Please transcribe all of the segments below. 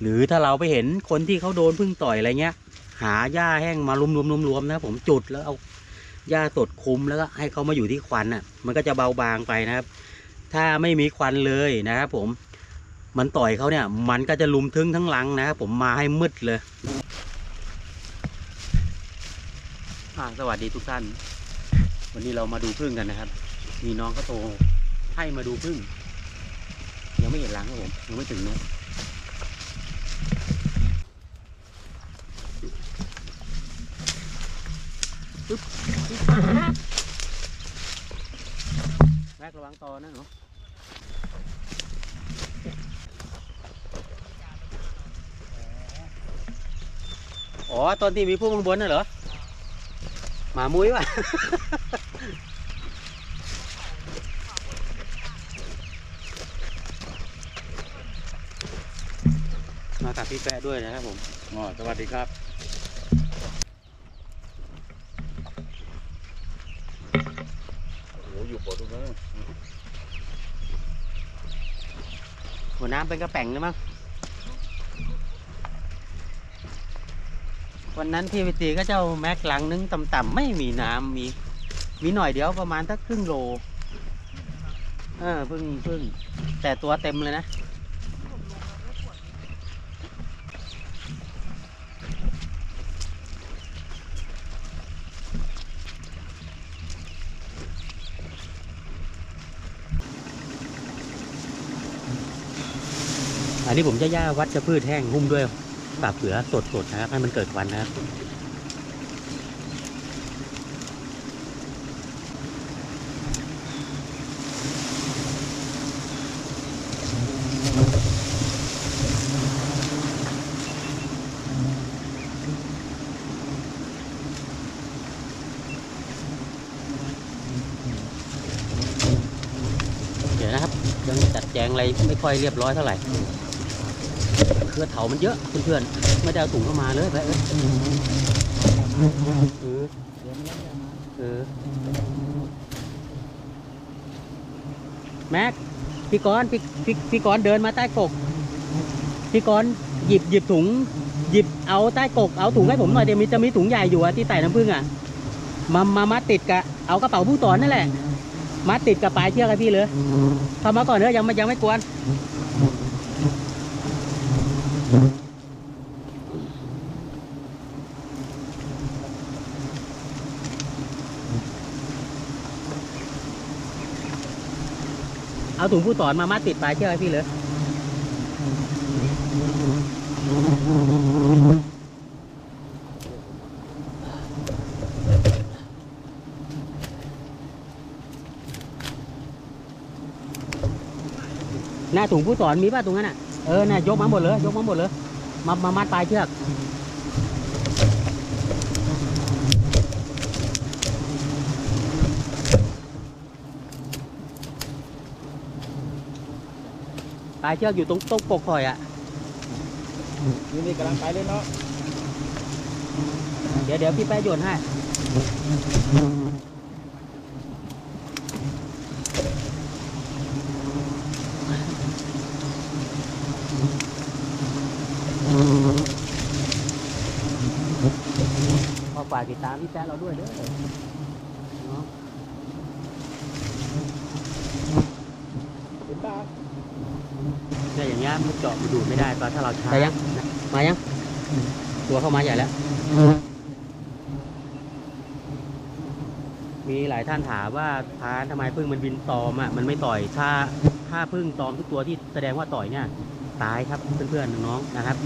หรือถ้าเราไปเห็นคนที่เขาโดนพึ่งต่อยอะไรเงี้ย หาหญ้าแห้งมารวมๆรวมๆนะครับผมจุดแล้วเอาหญ้าสดคุมแล้วก็ให้เขามาอยู่ที่ควันอะ มันก็จะเบาบางไปนะครับ ถ้าไม่มีควันเลยนะครับผมมันต่อยเขาเนี่ย มันก็จะลุมทึ้งทั้งหลังนะครับผมมาให้มืดเลยสวัสดีทุกท่าน วันนี้เรามาดูพึ่งกันนะครับ มีน้องก็โทรให้มาดูพึ่ง ยังไม่เห็นหลังครับผมยังไม่ถึงนะ แม็กระวังตอนะเนาะอ๋อตอนที่มีพวกข้างบนน่ะเหรอ หมามุ้ยวะ กับพี่แปะด้วยนะครับผมอ๋อสวัสดีครับ โอ้โหอยู่ปอดตรงนั้นหัวน้ำเป็นกระแป่งเลยมั้งวันนั้นที่ไปตีก็เจ้าแม็กหลังนึงต่ำๆไม่มีน้ำมี มีหน่อยเดียวประมาณสักครึ่งโลเออเพิ่งเพิ่งแต่ตัวเต็มเลยนะ นนี้ผมจะย่าวัชพืชแห้งหุ้มด้วยปากเสือสดๆนะครับให้มันเกิดควันนะครับเดี๋ยวนะครับยังจัดแจงอะไรไม่ค่อยเรียบร้อยเท่าไหร่ เครือเถามันเยอะเพื่อนๆไม่ได้เอาถุงเข้ามาเลยไปเอ้ยเออเออแม็กพี่กรณ์พี่พี่พี่กรณ์เดินมาใต้กกพี่กรณ์หยิบหยิบถุง หยิบเอาใต้กกเอาถุงให้ผมหน่อยเดี๋ยวมีจะมีถุงใหญ่อยู่อะที่ใส่น้ำผึ้งอะมามามัดติดกับเอากระเป๋าผู้ต่อนั่นแหละมัดติดกับปลายเชือกให้พี่เลยเข้ามาก่อนเนอะยังไม่ยังไม่กวน เอาถุงผู้สอนมามัดติดปลายเชือกให้พี่เลย หน้าถุงผู้สอนมีป่ะตรงนั้นอะ เออน่ะยกมาหมดเลย ยกมาหมดเลย มามามัดปลายเชือกปลายเชือกอยู่ตรงตรงปกคอยอะ นี่นี่กำลังไปเลยเนาะ เดี๋ยวเดี๋ยวพี่แป๊ะโยนให้ ขอฝากติดตามพี่แป๊ะเราด้วยเด้อเนาะเห็นปะแต่อย่างเงี้ยมันเจาะมันดูดไม่ได้ก็ถ้าเราใช้ยัง มายัง ตัวเข้ามาใหญ่แล้ว มีหลายท่านถามว่าพานทำไมพึ่งมันบินตอมอะมันไม่ต่อยถ้าถ้าพึ่งตอมทุกตัวที่แสดงว่าต่อยเนี่ยตายครับเพื่อนๆน้องๆนะครับ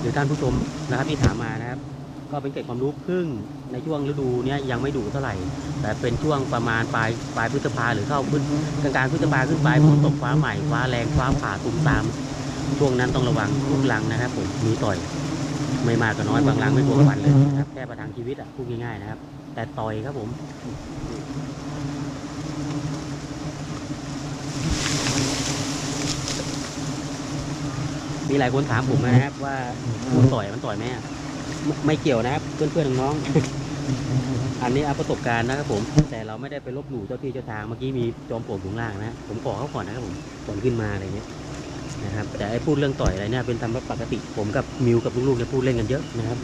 หรือท่านผู้ชมนะครับที่ถามมานะครับ ก็เป็นเกร็ดความรู้พึ่งในช่วงฤดูเนี้ยยังไม่ดุเท่าไหร่ แต่เป็นช่วงประมาณปลายปลายพฤษภาหรือเข้าพฤษกลางกลางๆพฤษภาขึ้นไปฝนตกฟ้าใหม่ฟ้าแรงฟ้าผ่าตุมตาม ช่วงนั้นต้องระวังทุกลังนะครับผมมีต่อยไม่มากก็น้อยบางรังไม่บวกฟันเลยนะครับแค่ประทังชีวิตอะพูดง่ายๆนะครับ แต่ต่อยครับผมมีหลายคนถามผมนะครับว่ามันต่อยมันต่อยไหมอะ ไม่ไม่เกี่ยวนะครับเพื่อนๆน้องๆ อันนี้เอาประสบการณ์นะครับผม แต่เราไม่ได้ไปลบหลู่เจ้าที่เจ้าทางเมื่อกี้มีจอมปลวกอยู่ข้างล่างนะผมขอเขาก่อนนะครับผมก่อนขึ้นมาอะไรเงี้ยนะครับ แต่ไอ้พูดเรื่องต่อยอะไรเนี่ยเป็นธรรมปกติผมกับมิวกับลูกๆเนี่ยพูดเล่นกันเยอะนะครับ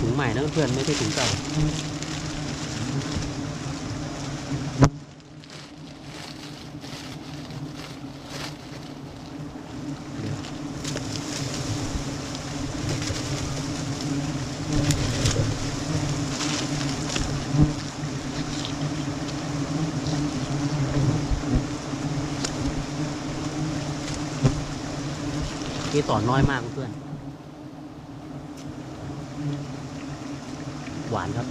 ถุงใหม่นะเพื่อนไม่ใช่ถุงเก่าที่ต่อนน้อยมากเพื่อน หวานครับ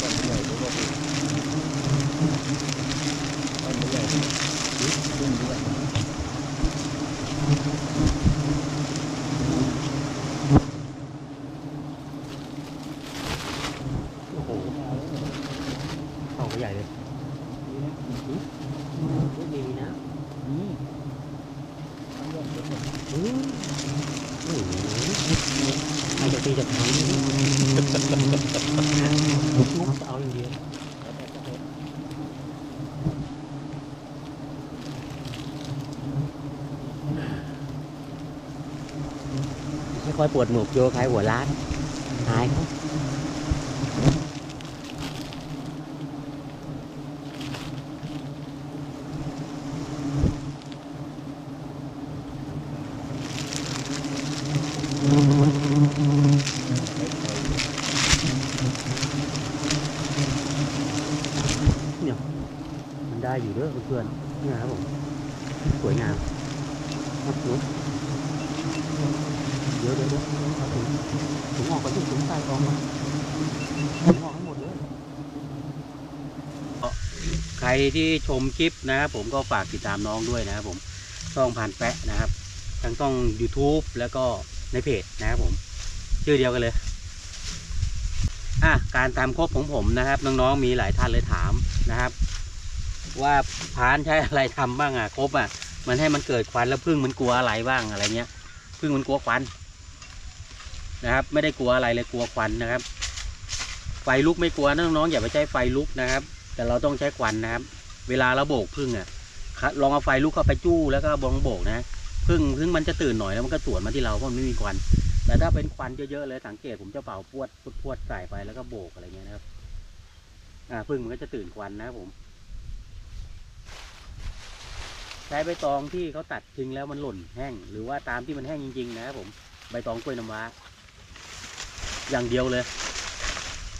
ต้นใหญ่รู้ว่าพี่ต้นใหญ่ขึ้นด้วย โอ้โหเข้าไปใหญ่เลยไม่ดีนะ นี่ อืมโอ้โหใคร จะทำลุกจะเอาอย่างเดียวไม่ค่อยปวดหมวกโยคล้ายหัวล้านหายครับ เนี่ยมันได้อยู่เด้อเพื่อนๆเนี่ยครับผม สวยงามครับหนู เดี๋ยวเดี๋ยวเดี๋ยวเอาถุงถุงออกก่อนที่ถุงใส่กองมาถุงออกให้หมดเลยใครที่ชมคลิปนะครับผมก็ฝากติดตามน้องด้วยนะครับผมช่องผ่านแปะนะครับ ทั้งต้อง YouTube แล้วก็ในเพจนะครับผม ชื่อเดียวกันเลยอะการตามครบของผมนะครับ น้องๆมีหลายท่านเลยถามนะครับ ว่าพานใช้อะไรทำบ้างอะครบอะ มันให้มันเกิดควันแล้วพึ่งมันกลัวอะไรบ้างอะไรเงี้ยพึ่งมันกลัวควันนะครับ ไม่ได้กลัวอะไรเลยกลัวควันนะครับ ไฟลุกไม่กลัวน้องๆอย่าไปใช้ไฟลุกนะครับ แต่เราต้องใช้ควันนะครับ เวลาเราโบกพึ่งอะลองเอาไฟลุกเข้าไปจู้แล้วก็บองโบกนะพึ่งพึ่งมันจะตื่นหน่อยแล้วมันก็สวนมาที่เราเพราะมันไม่มีควันแต่ถ้าเป็นควันเยอะๆเลยสังเกตผมจะเป่าพวดพวดพวดใส่ไปแล้วก็โบกอะไรเงี้ยนะครับ อ่าพึ่งมันก็จะตื่นควันนะครับผม ใช้ใบตองที่เขาตัดทิ้งแล้วมันหล่นแห้ง หรือว่าตามที่มันแห้งจริง ๆ นะครับผมใบตองกล้วยน้ำว้า อย่างเดียวเลย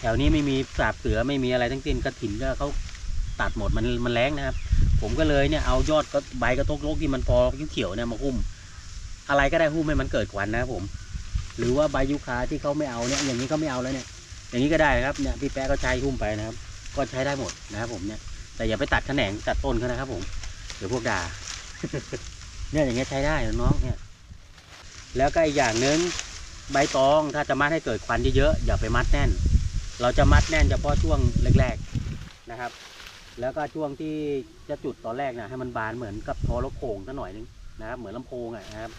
แถวนี้ไม่มีสาบเสือไม่มีอะไรทั้งสิ้นกระถินก็เขาตัดหมดมันมันแรงนะครับ ผมก็เลยเนี่ยเอายอดก็ใบกระทกโลกที่มันพอเขียวเนี่ยมาหุ้ม อะไรก็ได้หุ้มให้มันเกิดควันนะครับผม หรือว่าใบยูคาที่เขาไม่เอาเนี่ย อย่างนี้ก็ไม่เอาแล้วเนี่ย อย่างนี้ก็ได้นะครับเนี่ยพี่แป๊ะก็ใช้หุ้มไปนะครับ ก็ใช้ได้หมดนะครับผมเนี่ยแต่อย่าไปตัดแขนงตัดต้นเขานะครับผม เดี๋ยวพวกด่า เนี่ยอย่างเงี้ยใช้ได้น้องเนี่ย แล้วก็อีกอย่างหนึ่งใบตองถ้าจะมัดให้เกิดควันเยอะๆอย่าไปมัดแน่น เราจะมัดแน่นเฉพาะช่วงแรกๆนะครับ แล้วก็ช่วงที่จะจุดตอนแรกนะให้มันบานเหมือนกับทอรถโขงสักหน่อยนึงนะครับ เหมือนลำโพงอะนะครับ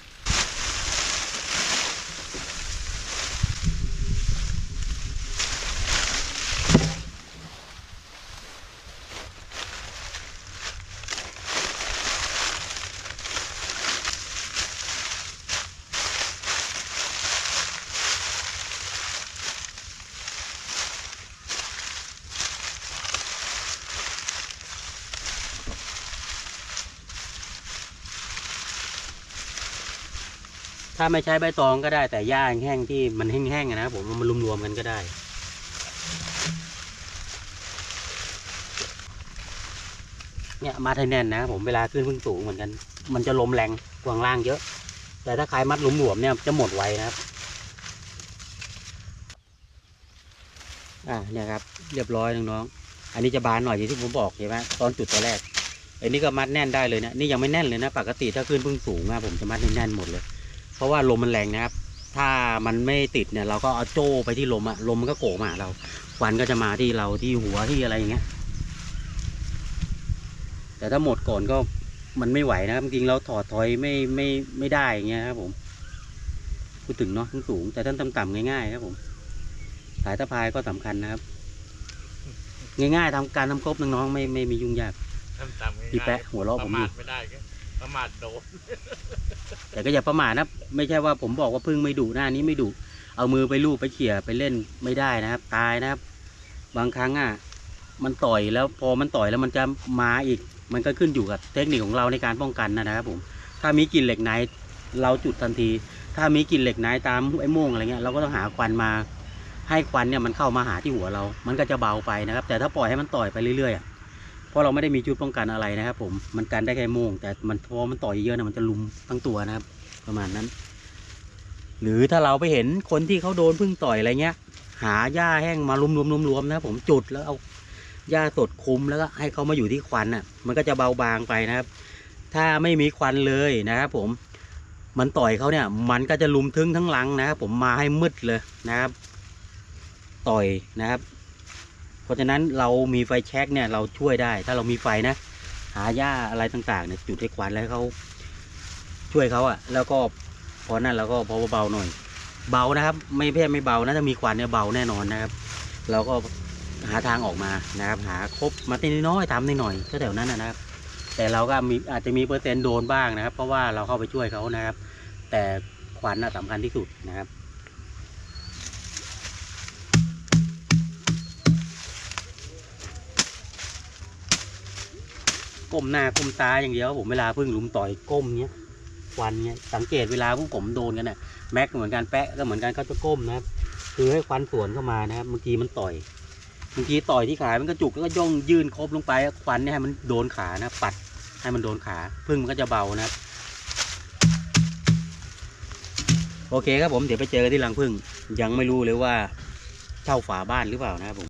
ถ้าไม่ใช้ใบตองก็ได้แต่หญ้าแห้งที่มันแห้งๆนะครับผมมันรวมๆกันก็ได้เนี่ยมัดให้แน่นนะผมเวลาขึ้นพึ่งสูงเหมือนกัน มันจะลมแรงกวางล่างเยอะ แต่ถ้าใครมัดหลวมๆเนี่ยจะหมดไวนะครับ อ่าเนี่ยครับ เรียบร้อยน้องๆอันนี้จะบานหน่อยอย่างที่ผมบอกเห็นไหมตอนจุดตัวแรกอันนี้ก็มัดแน่นได้เลยนะนี่ยังไม่แน่นเลยนะ ปกติถ้าขึ้นพึ่งสูงอะผมจะมัดแน่นๆหมดเลย เพราะว่าลมมันแรงนะครับ ถ้ามันไม่ติดเนี่ย เราก็เอาโจ้ไปที่ลมอะลมมันก็โกะมาหาเราควันก็จะมาที่เราที่หัวที่อะไรอย่างเงี้ย แต่ถ้าหมดก่อนก็มันไม่ไหวนะครับจริงๆเราถอดถอยไม่ไม่ไม่ได้อย่างเงี้ยครับผมพูดถึงเนาะทั้งสูงแต่ท่านต่ำๆง่ายๆครับผม สายตะพายก็สำคัญนะครับ ง่ายๆทำการทำครบน้องๆไม่ไม่มียุ่งยากทำตามง่ายๆพี่แปะหัวเราะปผมระอมายู่ทไม่ได้ก็ ประมาทโดนแต่ก็อย่าประมาทนะไม่ใช่ว่าผมบอกว่าพึ่งไม่ดุหน้านี้ไม่ดุเอามือไปลูบไปเขี่ยไปเล่นไม่ได้นะครับ ตายนะครับ บางครั้งอะมันต่อยแล้วพอมันต่อยแล้วมันจะมาอีก มันก็ขึ้นอยู่กับเทคนิคของเราในการป้องกันนะครับผมถ้ามีกลิ่นเหล็กไนท์เราจุดทันที ถ้ามีกลิ่นเหล็กไนท์ตามไอ้โม่งอะไรเงี้ยเราก็ต้องหาควันมาให้ควันเนี่ยมันเข้ามาหาที่หัวเรา มันก็จะเบาไปนะครับ แต่ถ้าปล่อยให้มันต่อยไปเรื่อยๆ เพราะเราไม่ได้มีชุดป้องกันอะไรนะครับ ผมมันกันได้แค่โมง แต่มันพอมันต่อยเยอะนะมันจะลุมทั้งตัวนะครับ ประมาณนั้น หรือถ้าเราไปเห็นคนที่เขาโดนพึ่งต่อยอะไรเงี้ย หาหญ้าแห้งมารวมๆๆๆนะครับผมจุดแล้วเอาหญ้าสดคุมแล้วก็ให้เขามาอยู่ที่ควันอะ มันก็จะเบาบางไปนะครับ ถ้าไม่มีควันเลยนะครับผมมันต่อยเขาเนี่ย มันก็จะลุมทึ้งทั้งหลังนะครับผมมาให้มืดเลยนะครับ ต่อยนะครับ เพราะฉะนั้นเรามีไฟแช็กเนี่ยเราช่วยได้ ถ้าเรามีไฟนะ หาหญ้าอะไรต่างๆเนี่ยจุดให้ควันแล้วเขาช่วยเขาอะแล้วก็พอนั่นเราก็พอเบาๆหน่อย เบานะครับ ไม่เพี้ยไม่เบานะถ้ามีควันเนี่ยเบาแน่นอนนะครับ เราก็หาทางออกมานะครับ หาครบมาตีน้อยๆทำนิดหน่อยก็แถวนั้นนะนะครับ แต่เราก็มีอาจจะมีเปอร์เซ็นต์โดนบ้างนะครับ เพราะว่าเราเข้าไปช่วยเขานะครับ แต่ควันน่ะสำคัญที่สุดนะครับ ก้มหน้าก้มตาอย่างเดียวผมเวลาพึ่งหลุมต่อยก้มเนี้ยควันเนี้ยสังเกตเวลาพวกผมโดนกันน่ะแม็กเหมือนกันแปะก็เหมือนกันเขาจะก้มนะครับคือให้ควันสวนเข้ามานะครับบางทีมันต่อยบางทีต่อยที่ขามันก็จุกแล้วก็ย่องยื่นครบลงไปควันเนี่ยให้มันโดนขานะปัดให้มันโดนขาพึ่งมันก็จะเบานะครับ โอเคครับผมเดี๋ยวไปเจอกันที่รังพึ่งยังไม่รู้เลยว่าเช่าฝาบ้านหรือเปล่านะครับผม